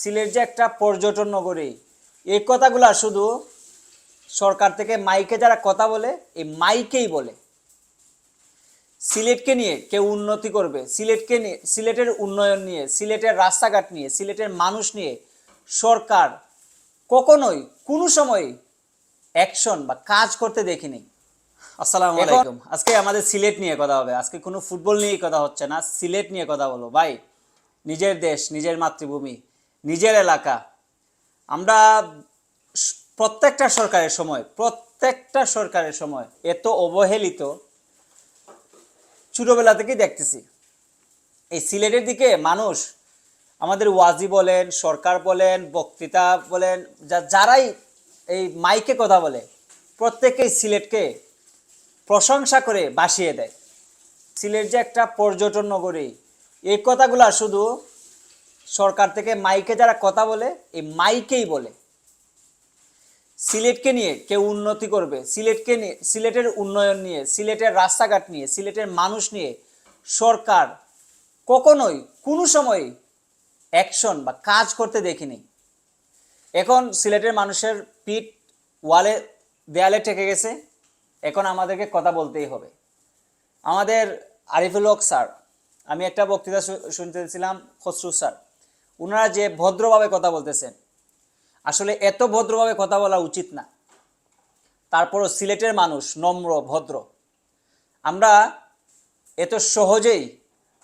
সিলেট যে একটা পর্যটন নগরী এই কথাগুলা শুধু সরকার থেকে মাইকে যারা কথা বলে এই মাইকেই বলে। সিলেটকে নিয়ে কেউ উন্নতি করবে সিলেটকে নিয়ে সিলেটের উন্নয়ন নিয়ে সিলেটের রাস্তাঘাট নিয়ে সিলেটের মানুষ নিয়ে সরকার কখনোই কোনো সময় অ্যাকশন বা কাজ করতে দেখিনি। আসসালামু আলাইকুম। আজকে আমাদের সিলেট নিয়ে কথা হবে। আজকে কোনো ফুটবল নিয়ে কথা হচ্ছে না সিলেট নিয়ে কথা বলো। ভাই নিজের দেশ নিজের মাতৃভূমি। নিজের এলাকা। আমরা প্রত্যেকটা সরকারের সময়, প্রত্যেকটা সরকারের সময় এত অবহেলিত ছোটোবেলা থেকেই দেখতেছি। এই সিলেটের দিকে মানুষ আমাদের ওয়াজি বলেন, সরকার বলেন, বক্তৃতা বলেন, যা- যারাই এই মাইকে কথা বলে, প্রত্যেকেই সিলেটকে প্রশংসা করে বাসিয়ে দেয়। সিলেট যে একটা পর্যটন নগরী, এই কথাগুলা শুধু সরকার থেকে মাইকে যারা কথা বলে, এই মাইকেই বলে। সিলেটকে নিয়ে কেউ উন্নতি করবে, সিলেটকে নিয়ে, সিলেটের উন্নয়ন নিয়ে, সিলেটের রাস্তাঘাট নিয়ে, সিলেটের মানুষ নিয়ে সরকার কখনোই কোনো সময় অ্যাকশন বা কাজ করতে দেখিনি। এখন সিলেটের মানুষের পিঠ ওয়ালে, দেয়ালে ঠেকে গেছে, এখন আমাদেরকে কথা বলতেই হবে। আমাদের আরিফুল হক স্যার, আমি একটা বক্তৃতা শুনতেছিলাম খসরু স্যার। ওনারা যে ভদ্রভাবে কথা বলতেছেন। আসলে এত ভদ্রভাবে কথা বলা উচিত না। তারপরও সিলেটের মানুষ নম্র, ভদ্র। আমরা এত সহজেই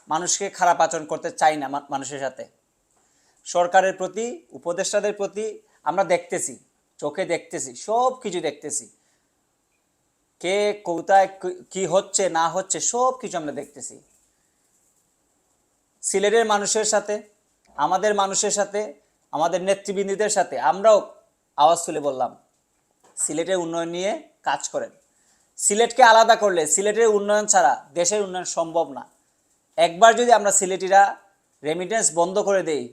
মানুষকে খারাপ আচরণ করতে চাই না মানুষের সাথে। সরকারের প্রতি, উপদেষ্টাদের প্রতি আমরা দেখতেছি, চোখে দেখতেছি সব কিছু দেখতেছি। কে কোথায় কি হচ্ছে, না হচ্ছে সব কিছু আমরা দেখতেছি। সিলেটের মানুষের সাথে আমাদের মানুষের সাথে, আমাদের নেতৃবৃন্দদের সাথে আমরাও আওয়াজ তুলে বললাম, সিলেটের উন্নয়ন নিয়ে কাজ করেন। সিলেটকে আলাদা করলে, সিলেটের উন্নয়ন ছাড়া দেশের উন্নয়ন সম্ভব না। একবার যদি আমরা সিলেটিরা রেমিটেন্স বন্ধ করে দেই,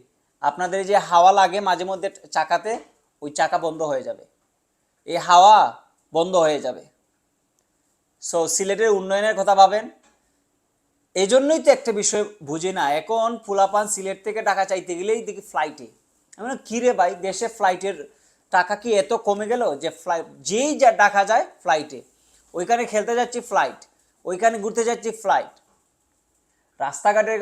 আপনাদের যে হাওয়া লাগে মাঝে মধ্যে চাকাতে, ওই চাকা বন্ধ হয়ে যাবে। এই হাওয়া বন্ধ হয়ে যাবে। সো সিলেটের উন্নয়নের কথা ভাবেন এই জন্যই তো একটা বিষয় বুঝি না। এখন ফুলাপান সিলেট থেকে টাকা চাইতে গেলেই দেখি ফ্লাইটে আমি কি রে ভাই, দেশে ফ্লাইটের টাকা কি এত কমে গেল যে ফ্লাইট যেই যা ডাকা যায় ফ্লাইটে ওইখানে খেলতে যাচ্ছি ফ্লাইট ওইখানে ঘুরতে যাচ্ছি ফ্লাইট রাস্তাঘাটের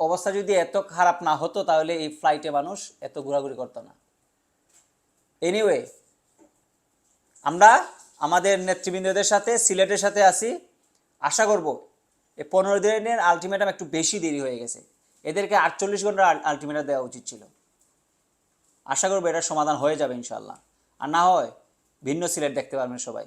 অবস্থা যদি এত খারাপ না হতো, তাহলে এই ফ্লাইটে মানুষ এত ঘোরাঘুরি করতো না। এনিওয়ে আমরা আমাদের নেতৃবৃন্দদের সাথে, সিলেটের সাথে আসি আশা করব এই পনেরো দিনের আলটিমেটাম একটু বেশি দেরি হয়ে গেছে। এদেরকে আটচল্লিশ ঘণ্টার আলটিমেটাম দেওয়া উচিত ছিল। আশা করব এটার সমাধান হয়ে যাবে ইনশাল্লাহ আর না হয় ভিন্ন সিলেট দেখতে পারবেন সবাই।